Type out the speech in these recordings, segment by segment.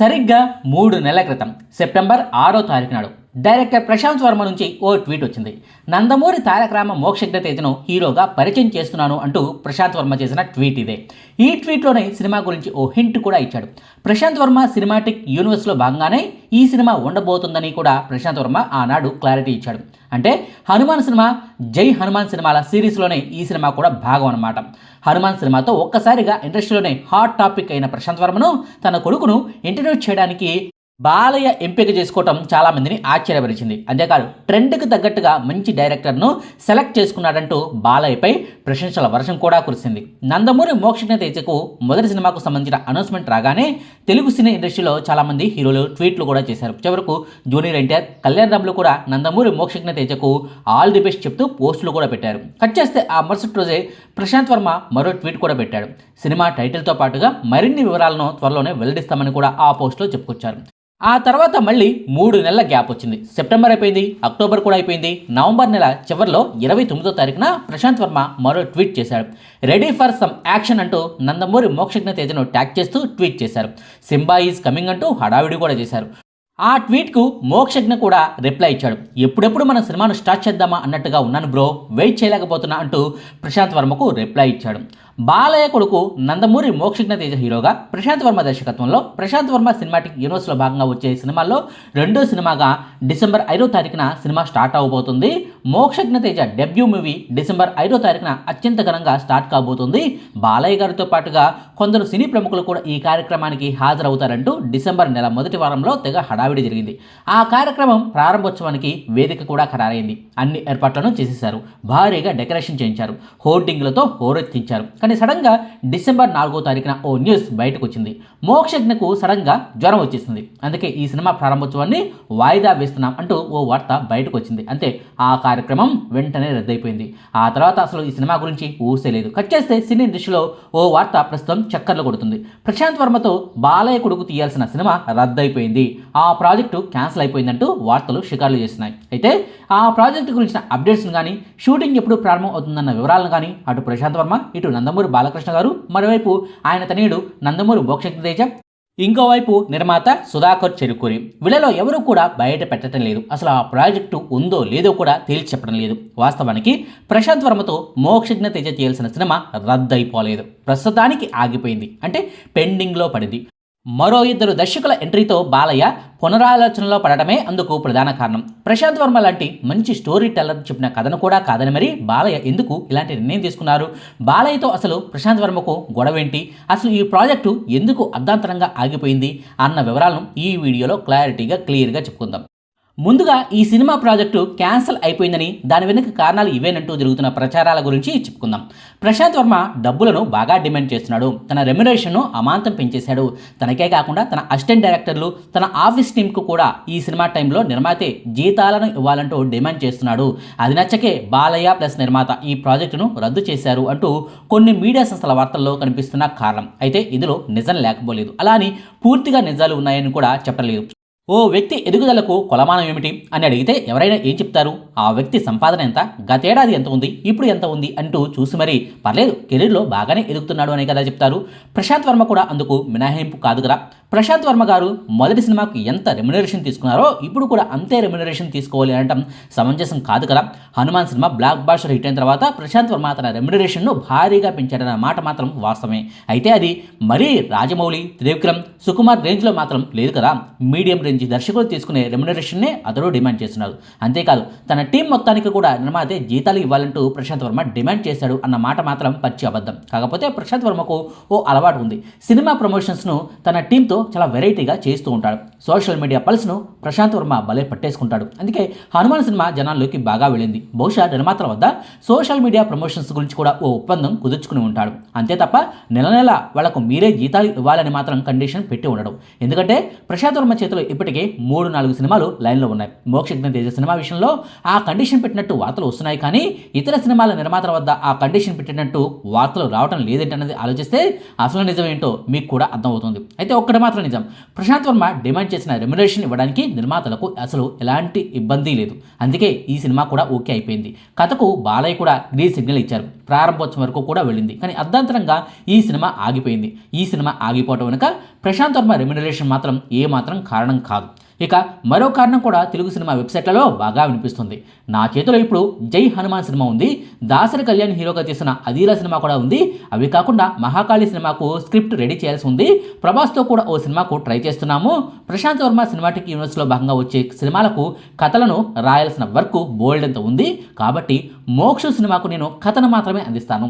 సరిగ్గా మూడు నెలల క్రితం సెప్టెంబర్ ఆరో తారీఖు నాడు. డైరెక్టర్ ప్రశాంత్ వర్మ నుంచి ఓ ట్వీట్ వచ్చింది. నందమూరి తారక రామ మోక్షజ్ఞ తేజను హీరోగా పరిచయం చేస్తున్నాను అంటూ ప్రశాంత్ వర్మ చేసిన ట్వీట్ ఇదే. ఈ ట్వీట్లోనే సినిమా గురించి ఓ హింట్ కూడా ఇచ్చాడు. ప్రశాంత్ వర్మ సినిమాటిక్ యూనివర్స్లో భాగంగానే ఈ సినిమా ఉండబోతుందని కూడా ప్రశాంత్ వర్మ ఆనాడు క్లారిటీ ఇచ్చాడు. అంటే హనుమాన్ సినిమా జై హనుమాన్ సినిమాల సిరీస్లోనే ఈ సినిమా కూడా భాగం అన్నమాట. హనుమాన్ సినిమాతో ఒక్కసారిగా ఇండస్ట్రీలోనే హాట్ టాపిక్ అయిన ప్రశాంత్ వర్మను తన కొడుకును ఇంటర్వ్యూ చేయడానికి బాలయ్య ఎంపిక చేసుకోవటం చాలామందిని ఆశ్చర్యపరిచింది. అంతేకాదు ట్రెండ్కి తగ్గట్టుగా మంచి డైరెక్టర్ను సెలెక్ట్ చేసుకున్నాడంటూ బాలయ్యపై ప్రశంసల వర్షం కూడా కురిసింది. నందమూరి మోక్షజ్ఞ తేజకు మొదటి సినిమాకు సంబంధించిన అనౌన్స్మెంట్ రాగానే తెలుగు సినీ ఇండస్ట్రీలో చాలామంది హీరోలు ట్వీట్లు కూడా చేశారు. చివరకు జూనియర్ ఎన్టీఆర్ కళ్యాణ్ రామ్లు కూడా నందమూరి మోక్షజ్ఞ తేజకు ఆల్ ది బెస్ట్ చెప్తూ పోస్టులు కూడా పెట్టారు. కట్ చేస్తే ఆ మరుసటి రోజే ప్రశాంత్ వర్మ మరో ట్వీట్ కూడా పెట్టాడు. సినిమా టైటిల్తో పాటుగా మరిన్ని వివరాలను త్వరలోనే వెల్లడిస్తామని కూడా ఆ పోస్టులో చెప్పుకొచ్చారు. ఆ తర్వాత మళ్ళీ మూడు నెలల గ్యాప్ వచ్చింది. సెప్టెంబర్ అయిపోయింది అక్టోబర్ కూడా అయిపోయింది. నవంబర్ నెల చివరిలో ఇరవై తొమ్మిదో తారీఖున ప్రశాంత్ వర్మ మరో ట్వీట్ చేశాడు. రెడీ ఫర్ సమ్ యాక్షన్ అంటూ నందమూరి మోక్షజ్ఞ తేజను ట్యాగ్ చేస్తూ ట్వీట్ చేశారు. సింబా ఈజ్ కమింగ్ అంటూ హడావిడి కూడా చేశారు. ఆ ట్వీట్కు మోక్షజ్ఞ కూడా రిప్లై ఇచ్చాడు. ఎప్పుడెప్పుడు మన సినిమాను స్టార్ట్ చేద్దామా అన్నట్టుగా ఉన్నాను బ్రో వెయిట్ చేయలేకపోతున్నా అంటూ ప్రశాంత్ వర్మకు రిప్లై ఇచ్చాడు. బాలయ్య కొడుకు నందమూరి మోక్షజ్ఞ తేజ హీరోగా ప్రశాంత్ వర్మ దర్శకత్వంలో ప్రశాంత్ వర్మ సినిమాటిక్ యూనివర్స్లో భాగంగా వచ్చే సినిమాల్లో రెండో సినిమాగా డిసెంబర్ ఐదో తారీఖున సినిమా స్టార్ట్ అవబోతుంది. Mokshagna Teja debut movie December ఐదో తారీఖున అత్యంత ఘనంగా స్టార్ట్ కాబోతుంది. బాలయ్య గారితో పాటుగా కొందరు సినీ ప్రముఖులు కూడా ఈ కార్యక్రమానికి హాజరవుతారంటూ డిసెంబర్ నెల మొదటి వారంలో తెగ హడావిడి జరిగింది. ఆ కార్యక్రమం ప్రారంభోత్సవానికి వేదిక కూడా ఖరారైంది. అన్ని ఏర్పాట్లను చేసేశారు. భారీగా డెకరేషన్ చేయించారు. హోర్డింగ్లతో హోరెత్తించారు. కానీ సడన్గా డిసెంబర్ నాలుగో తారీఖున ఓ న్యూస్ బయటకు వచ్చింది మోక్షజ్ఞకు సడన్గా జ్వరం వచ్చేసింది. అందుకే ఈ సినిమా ప్రారంభోత్సవాన్ని వాయిదా వేస్తున్నాం అంటూ ఓ వార్త బయటకు వచ్చింది అంతే ఆ కార్యక్రమం వెంటనే రద్దయిపోయింది. ఆ తర్వాత అసలు ఈ సినిమా గురించి ఊసే లేదు. కట్ చేస్తే సినీ ఇండస్ట్రీలో ఓ వార్త ప్రస్తుతం చక్కర్లు కొడుతుంది. ప్రశాంత్ వర్మతో బాలయ్య కొడుకు తీయాల్సిన సినిమా రద్దయిపోయింది. ఆ ప్రాజెక్టు క్యాన్సిల్ అయిపోయిందంటూ వార్తలు షికార్లు చేస్తున్నాయి. అయితే ఆ ప్రాజెక్టు గురించిన అప్డేట్స్ని కానీ షూటింగ్ ఎప్పుడు ప్రారంభం అవుతుందన్న వివరాలను కానీ అటు ప్రశాంత్ వర్మ ఇటు నందమూరి బాలకృష్ణ గారు మరోవైపు ఆయన తనయుడు నందమూరి మోక్షజ్ఞ తేజ ఇంకోవైపు నిర్మాత సుధాకర్ చెరుకూరి. వీళ్ళలో ఎవరు కూడా బయట పెట్టడం లేదు. అసలు ఆ ప్రాజెక్టు ఉందో లేదో కూడా తేల్చి చెప్పడం లేదు. వాస్తవానికి ప్రశాంత్ వర్మతో మోక్షజ్ఞ తేజ చేయాల్సిన సినిమా రద్దయిపోలేదు. ప్రస్తుతానికి ఆగిపోయింది. అంటే పెండింగ్లో పడింది. మరో ఇద్దరు దర్శకుల ఎంట్రీతో బాలయ్య పునరాలోచనలో పడటమే అందుకు ప్రధాన కారణం. ప్రశాంత్ వర్మ లాంటి మంచి స్టోరీ టెల్లర్ చెప్పిన కథను కూడా కాదని మరి బాలయ్య ఎందుకు ఇలాంటి నిర్ణయం తీసుకున్నారు? బాలయ్యతో అసలు ప్రశాంత్ వర్మకు గొడవేంటి? అసలు ఈ ప్రాజెక్టు ఎందుకు అర్ధాంతరంగా ఆగిపోయింది? అన్న వివరాలను ఈ వీడియోలో క్లారిటీగా క్లియర్గా చెప్పుకుందాం. ముందుగా ఈ సినిమా ప్రాజెక్టు క్యాన్సిల్ అయిపోయిందని దాని వెనుక కారణాలు ఇవేనంటూ జరుగుతున్న ప్రచారాల గురించి చెప్పుకుందాం. ప్రశాంత్ వర్మ డబ్బులను బాగా డిమాండ్ చేస్తున్నాడు. తన రెమ్యునరేషన్ను అమాంతం పెంచేశాడు. తనకే కాకుండా తన అసిస్టెంట్ డైరెక్టర్లు తన ఆఫీస్ టీంకు కూడా ఈ సినిమా టైంలో నిర్మాతే జీతాలను ఇవ్వాలంటూ డిమాండ్ చేస్తున్నాడు. అది నచ్చకే బాలయ్య ప్లస్ నిర్మాత ఈ ప్రాజెక్టును రద్దు చేశారు అంటూ కొన్ని మీడియా సంస్థల వార్తల్లో కనిపిస్తున్న కారణం. అయితే ఇందులో నిజం లేకపోలేదు. అలా అని పూర్తిగా నిజాలు ఉన్నాయని కూడా చెప్పలేదు. ఓ వ్యక్తి ఎదుగుదలకు కొలమానం ఏమిటి? అని అడిగితే ఎవరైనా ఏం చెప్తారు? ఆ వ్యక్తి సంపాదన ఎంత? గతేడాది ఎంత ఉంది? ఇప్పుడు ఎంత ఉంది? అంటూ చూసి మరీ పర్లేదు కెరీర్లో బాగానే ఎదుగుతున్నాడు అనే కదా చెప్తారు. ప్రశాంత్ వర్మ కూడా అందుకు మినహాయింపు కాదు కదా. ప్రశాంత్ వర్మ గారు మొదటి సినిమాకు ఎంత రెమ్యునరేషన్ తీసుకున్నారో ఇప్పుడు కూడా అంతే రెమ్యునరేషన్ తీసుకోవాలి అనటం సమంజసం కాదు కదా. Hanuman cinema blockbuster hit అయిన తర్వాత ప్రశాంత్ వర్మ తన రెమ్యునరేషన్ను భారీగా పెంచాడన్న మాట మాత్రం వాస్తవమే. అయితే అది మరీ రాజమౌళి త్రివిక్రమ్ సుకుమార్ రేంజ్లో మాత్రం లేదు కదా. మీడియం రేంజ్ దర్శకులు తీసుకునే రెమ్యునరేషన్నే అతడు డిమాండ్ చేస్తున్నారు అంతేకాదు తన టీం మొత్తానికి కూడా నిర్మాతే జీతాలు ఇవ్వాలంటూ ప్రశాంత్ వర్మ డిమాండ్ చేశాడు అన్న మాట మాత్రం పచ్చి అబద్ధం. కాకపోతే ప్రశాంత్ వర్మకు ఓ అలవాటు ఉంది. సినిమా ప్రమోషన్స్ను తన టీంతో చాలా వెరైటీగా చేస్తూ ఉంటాడు. సోషల్ మీడియా పల్స్ను ప్రశాంత్ వర్మ భలే పట్టేసుకుంటాడు. అందుకే హనుమాన్ సినిమా జనాల్లోకి బాగా వెళ్ళింది. బహుశా నిర్మాతల వద్ద సోషల్ మీడియా ప్రమోషన్స్ గురించి కూడా ఓ ఒప్పందం కుదుర్చుకుని ఉంటాడు. అంతే తప్ప నెల నెల వాళ్ళకు మీరే జీతాలు ఇవ్వాలని మాత్రం కండిషన్ పెట్టి ఉండడం. ఎందుకంటే ప్రశాంత్ వర్మ చేతిలో ఇప్పటికే మూడు నాలుగు సినిమాలు లైన్లో ఉన్నాయి. మోక్షజ్ఞ తేజ సినిమా విషయంలో ఆ ఆ కండిషన్ పెట్టినట్టు వార్తలు వస్తున్నాయి కానీ ఇతర సినిమాల నిర్మాతల వద్ద ఆ కండిషన్ పెట్టినట్టు వార్తలు రావడం అనేది ఆలోచిస్తే అసలు నిజం ఏంటో మీకు కూడా అర్థమవుతుంది. అయితే ఒక్కటి మాత్రం నిజం. ప్రశాంత్ వర్మ డిమాండ్ చేసిన రెమ్యునరేషన్ ఇవ్వడానికి నిర్మాతలకు అసలు ఎలాంటి ఇబ్బంది లేదు. అందుకే ఈ సినిమా కూడా ఓకే అయిపోయింది. కథకు బాలయ్య కూడా గ్రీన్ సిగ్నల్ ఇచ్చారు. ప్రారంభోత్సవం వరకు కూడా వెళ్ళింది. కానీ అర్ధాంతరంగా ఈ సినిమా ఆగిపోయింది. ఈ సినిమా ఆగిపోవటం వెనుక ప్రశాంత్ వర్మ రెమ్యునరేషన్ మాత్రం ఏమాత్రం కారణం కాదు. ఇక మరో కారణం కూడా తెలుగు సినిమా వెబ్సైట్లలో బాగా వినిపిస్తుంది. నా చేతిలో ఇప్పుడు జై హనుమాన్ సినిమా ఉంది. దాసరి కళ్యాణ్ హీరోగా తీసిన అదీలా సినిమా కూడా ఉంది. అవి కాకుండా మహాకాళి సినిమాకు స్క్రిప్ట్ రెడీ చేయాల్సి ఉంది. ప్రభాస్తో కూడా ఓ సినిమాకు ట్రై చేస్తున్నాము. ప్రశాంత్ వర్మ సినిమాటిక్ యూనివర్స్లో భాగంగా వచ్చే సినిమాలకు కథలను రాయాల్సిన వర్క్ బోల్డ్ ఎంత ఉంది. కాబట్టి మోక్ష సినిమాకు నేను కథను మాత్రమే అందిస్తాను.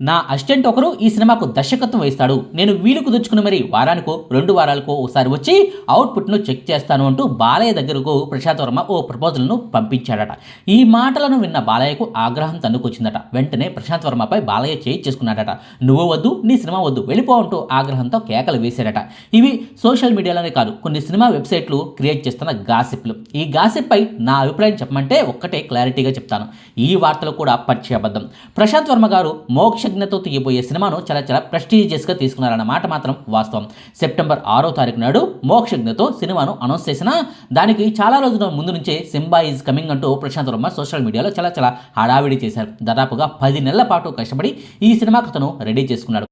నా అసిస్టెంట్ ఒకరు ఈ సినిమాకు దర్శకత్వం వహిస్తాడు. నేను వీలు కుదుర్చుకుని మరి వారానికో రెండు వారాలకో ఒకసారి వచ్చి అవుట్పుట్ను చెక్ చేస్తాను అంటూ బాలయ్య దగ్గరకు ప్రశాంత్ వర్మ ఓ ప్రపోజల్ను పంపించాడట. ఈ మాటలను విన్న బాలయ్యకు ఆగ్రహం తన్నుకొచ్చిందట. వెంటనే ప్రశాంత్ వర్మపై బాలయ్య చేయి చేసుకున్నాడట. నువ్వు వద్దు నీ సినిమా వద్దు వెళ్ళిపో అంటూ ఆగ్రహంతో కేకలు వేశాడట. ఇవి సోషల్ మీడియాలోనే కాదు కొన్ని సినిమా వెబ్సైట్లు క్రియేట్ చేస్తున్న గాసిప్లు. ఈ గాసిప్ పై నా అభిప్రాయం చెప్పమంటే ఒక్కటే క్లారిటీగా చెప్తాను. ఈ వార్తలు కూడా పచ్చి అబద్ధం. ప్రశాంత్ వర్మ గారు మోక్ష మోక్షజ్ఞతో తీయబోయే సినిమాను చాలా చాలా ప్రెస్టీజియస్గా తీసుకున్నారన్న మాట మాత్రం వాస్తవం. సెప్టెంబర్ ఆరో తారీఖు నాడు మోక్షజ్ఞతో సినిమాను అనౌన్స్ చేసిన దానికి చాలా రోజుల ముందు నుంచే సింబా ఈజ్ కమింగ్ అంటూ ప్రశాంత్ వర్మ సోషల్ మీడియాలో చాలా చాలా హడావిడి చేశారు. దాదాపుగా పది నెలల పాటు కష్టపడి ఈ సినిమా కథను రెడీ చేసుకున్నాడు.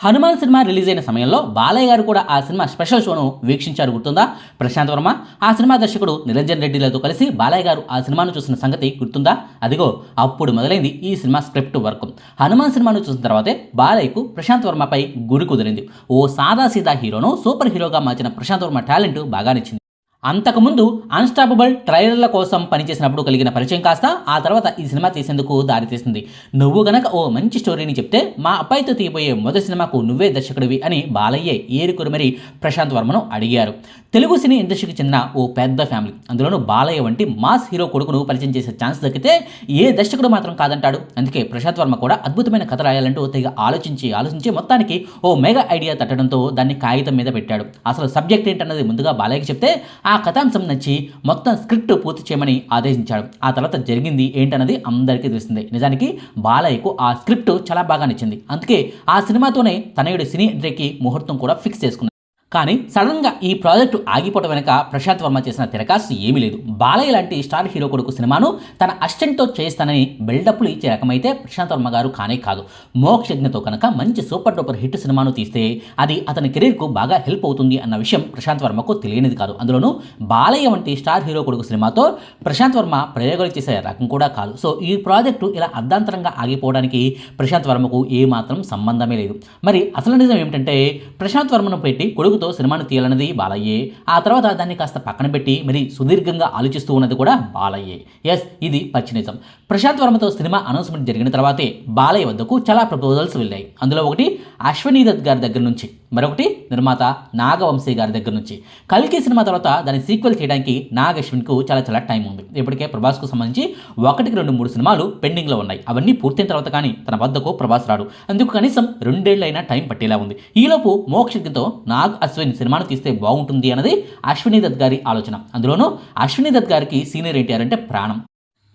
హనుమాన్ సినిమా రిలీజ్ అయిన సమయంలో బాలయ్య గారు కూడా ఆ సినిమా స్పెషల్ షోను వీక్షించారు గుర్తుందా? ప్రశాంత్ వర్మ ఆ సినిమా దర్శకుడు నిరంజన్ రెడ్డిలతో కలిసి బాలయ్య గారు ఆ సినిమాను చూసిన సంగతి గుర్తుందా? అదిగో అప్పుడు మొదలైంది ఈ సినిమా స్క్రిప్ట్ వర్క్. హనుమాన్ సినిమాను చూసిన తర్వాతే బాలయ్యకు ప్రశాంత్ వర్మపై గురి కుదిరింది. ఓ సాదా సీదా హీరోను సూపర్ హీరోగా మార్చిన ప్రశాంత్ వర్మ టాలెంట్ బాగా నచ్చింది అంతకుముందు అన్స్టాపబుల్ ట్రైలర్ల కోసం పనిచేసినప్పుడు కలిగిన పరిచయం కాస్త ఆ తర్వాత ఈ సినిమా తీసేందుకు దారితీసింది. నువ్వు గనక ఓ మంచి స్టోరీని చెప్తే మా అబ్బాయితో తీయబోయే మొదటి సినిమాకు నువ్వే దర్శకుడివి అని బాలయ్య ఏరుకురు మరి ప్రశాంత్ వర్మను అడిగారు. తెలుగు సినీ ఇండస్ట్రీకి చెందిన ఓ పెద్ద ఫ్యామిలీ అందులోనూ బాలయ్య వంటి మాస్ హీరో కొడుకును పరిచయం చేసే ఛాన్స్ దక్కితే ఏ దర్శకుడు మాత్రం కాదంటాడు. అందుకే ప్రశాంత్ వర్మ కూడా అద్భుతమైన కథ రాయాలంటూ తెగ ఆలోచించి ఆలోచించి మొత్తానికి ఓ మెగా ఐడియా తట్టడంతో దాన్ని కాగితం మీద పెట్టాడు. అసలు సబ్జెక్ట్ ఏంటన్నది ముందుగా బాలయ్యకి చెప్తే ఆ కథాంశం నచ్చి మొత్తం స్క్రిప్ట్ పూర్తి చేయమని ఆదేశించాడు. ఆ తర్వాత జరిగింది ఏంటన్నది అందరికీ తెలిసిందే. నిజానికి బాలయ్యకు ఆ స్క్రిప్ట్ చాలా బాగా నచ్చింది అందుకే ఆ సినిమాతోనే తనయుడు సినీ ఎంట్రీకి ముహూర్తం కూడా ఫిక్స్ చేసుకున్నాడు. కానీ సడన్గా ఈ ప్రాజెక్టు ఆగిపోవడం వెనక ప్రశాంత్ వర్మ చేసిన తిరకాసు ఏమీ లేదు. బాలయ్య లాంటి స్టార్ హీరో కొడుకు సినిమాను తన అసిస్టెంట్తో చేస్తానని బిల్డప్లు ఇచ్చే రకమైతే ప్రశాంత్ వర్మ గారు కానే కాదు. మోక్షజ్ఞతో కనుక మంచి సూపర్ డూపర్ హిట్ సినిమాను తీస్తే అది అతని కెరీర్కు బాగా హెల్ప్ అవుతుంది అన్న విషయం ప్రశాంత్ వర్మకు తెలియనిది కాదు. అందులోనూ బాలయ్య వంటి స్టార్ హీరో కొడుకు సినిమాతో ప్రశాంత్ వర్మ ప్రయోగాలు చేసే రకం కూడా కాదు. సో ఈ ప్రాజెక్టు ఇలా అర్ధాంతరంగా ఆగిపోవడానికి ప్రశాంత్ వర్మకు ఏమాత్రం సంబంధమే లేదు. మరి అసలు నిజం ఏమిటంటే ప్రశాంత్ వర్మను పెట్టి కొడుకుతో సినిమాను తీయాలన్నది బాలయ్యే. ఆ తర్వాత దాన్ని కాస్త పక్కన పెట్టి మరి సుదీర్ఘంగా ఆలోచిస్తూ ఉన్నది కూడా బాలయ్యే. ఎస్ ఇది పచ్చి నిజం. ప్రశాంత్ వర్మతో సినిమా అనౌన్స్మెంట్ జరిగిన తర్వాతే బాలయ్య వద్దకు చాలా ప్రపోజల్స్ వెళ్ళాయి. అందులో ఒకటి అశ్వనీ దత్ గారి దగ్గర నుంచి. మరొకటి నిర్మాత నాగవంశీ గారి దగ్గర నుంచి. కల్కి సినిమా తర్వాత దాని సీక్వెల్ చేయడానికి నాగ్ అశ్విన్కు చాలా చాలా టైం ఉంది. ఇప్పటికే ప్రభాస్కు సంబంధించి ఒకటికి రెండు మూడు సినిమాలు పెండింగ్లో ఉన్నాయి. అవన్నీ పూర్తయిన తర్వాత కానీ తన వద్దకు ప్రభాస్ రాడు. అందుకు కనీసం రెండేళ్ళైనా టైం పట్టేలా ఉంది. ఈలోపు మోక్షజ్ఞతో నాగ్ అశ్విన్ సినిమాను తీస్తే బాగుంటుంది అన్నది అశ్విని దత్ గారి ఆలోచన. అందులోనూ అశ్విని దత్ గారికి సీనియర్ ఎన్టీఆర్ అంటే ప్రాణం.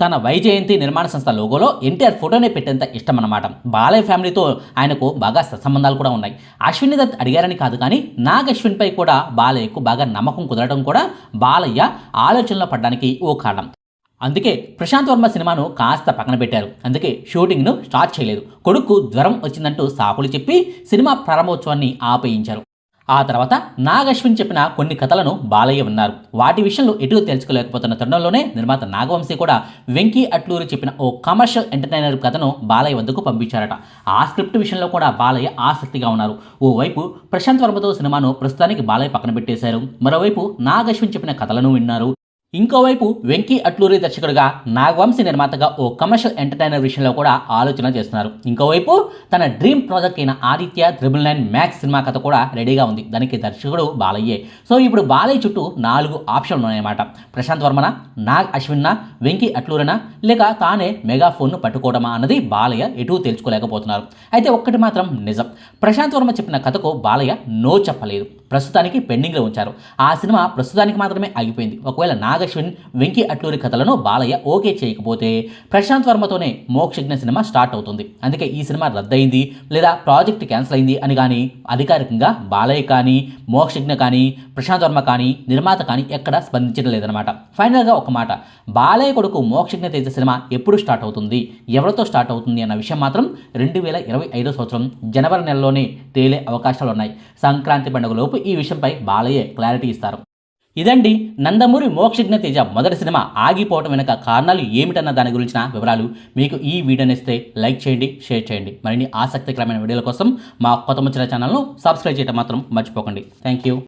తన వైజయంతి నిర్మాణ సంస్థ లోగోలో ఎన్టీఆర్ ఫోటోనే పెట్టేంత ఇష్టం అన్నమాట బాలయ్య ఫ్యామిలీతో ఆయనకు బాగా సత్సంబంధాలు కూడా ఉన్నాయి. అశ్విని దత్ అడిగారని కాదు కానీ నాగ్ అశ్విన్పై కూడా బాలయ్యకు బాగా నమ్మకం కుదరడం కూడా బాలయ్య ఆలోచనలో పడడానికి ఓ కారణం. అందుకే ప్రశాంత్ వర్మ సినిమాను కాస్త పక్కన పెట్టారు. అందుకే షూటింగ్ను స్టార్ట్ చేయలేదు. కొడుకు జ్వరం వచ్చిందంటూ సాకులు చెప్పి సినిమా ప్రారంభోత్సవాన్ని ఆపేయించారు. ఆ తర్వాత నాగశ్విన్ చెప్పిన కొన్ని కథలను బాలయ్య విన్నారు. వాటి విషయంలో ఎటు తెలుసుకోలేకపోతున్న తరుణంలోనే నిర్మాత నాగవంశీ కూడా వెంకీ అట్లూరి చెప్పిన ఓ కమర్షియల్ ఎంటర్టైనర్ కథను బాలయ్య వద్దకు పంపించారట. ఆ స్క్రిప్ట్ విషయంలో కూడా బాలయ్య ఆసక్తిగా ఉన్నారు. ఓవైపు ప్రశాంత్ వర్మతో సినిమాను ప్రస్తుతానికి బాలయ్య పక్కన పెట్టేశారు. మరోవైపు నాగశ్విన్ చెప్పిన కథలను విన్నారు. ఇంకోవైపు వెంకీ అట్లూరి దర్శకుడిగా నాగవంశీ నిర్మాతగా ఓ కమర్షియల్ ఎంటర్టైనర్ విషయంలో కూడా ఆలోచన చేస్తున్నారు. ఇంకోవైపు తన డ్రీమ్ ప్రాజెక్ట్ అయిన Aditya triple nine max cinema కథ కూడా రెడీగా ఉంది. దానికి దర్శకుడు బాలయ్యే. సో ఇప్పుడు బాలయ్య చుట్టూ నాలుగు ఆప్షన్లు ఉన్నాయన్నమాట. ప్రశాంత్ వర్మన నాగ్ అశ్విన్న వెంకీ అట్లూరినా లేక తానే మెగాఫోన్ను పట్టుకోవడమా అన్నది బాలయ్య ఎటూ తెలుసుకోలేకపోతున్నారు. అయితే ఒక్కటి మాత్రం నిజం. ప్రశాంత్ వర్మ చెప్పిన కథకు బాలయ్య నో చెప్పలేదు. ప్రస్తుతానికి పెండింగ్లో ఉంచారు. ఆ సినిమా ప్రస్తుతానికి మాత్రమే ఆగిపోయింది. ఒకవేళ నాగ్ నాగశ్విన్ వెంకీ అట్లూరి కథలను బాలయ్య ఓకే చేయకపోతే ప్రశాంత్ వర్మతోనే మోక్షజ్ఞ సినిమా స్టార్ట్ అవుతుంది. అందుకే ఈ సినిమా రద్దయింది లేదా ప్రాజెక్ట్ క్యాన్సిల్ అయింది అని కానీ అధికారికంగా బాలయ్య కానీ మోక్షజ్ఞ కానీ ప్రశాంత్ వర్మ కానీ నిర్మాత కానీ ఎక్కడ స్పందించడం లేదనమాట ఫైనల్గా ఒక మాట బాలయ్య కొడుకు మోక్షజ్ఞ తేజ సినిమా ఎప్పుడు స్టార్ట్ అవుతుంది? ఎవరితో స్టార్ట్ అవుతుంది అన్న విషయం మాత్రం రెండు వేల ఇరవై ఐదో సంవత్సరం జనవరి నెలలోనే తేలే అవకాశాలు ఉన్నాయి సంక్రాంతి పండుగలోపు ఈ విషయంపై బాలయ్య క్లారిటీ ఇస్తారు. ఇదండి నందమూరి మోక్షజ్ఞ తేజ మొదటి సినిమా ఆగిపోవటం వెనక కారణాలు ఏమిటన్న దాని గురించిన వివరాలు మీకు ఈ వీడియోని ఇస్తే లైక్ చేయండి షేర్ చేయండి. మరిన్ని ఆసక్తికరమైన వీడియోల కోసం మా కొత్త ముచ్చిన ఛానల్ను సబ్స్క్రైబ్ చేయడం మాత్రం మర్చిపోకండి. Thank you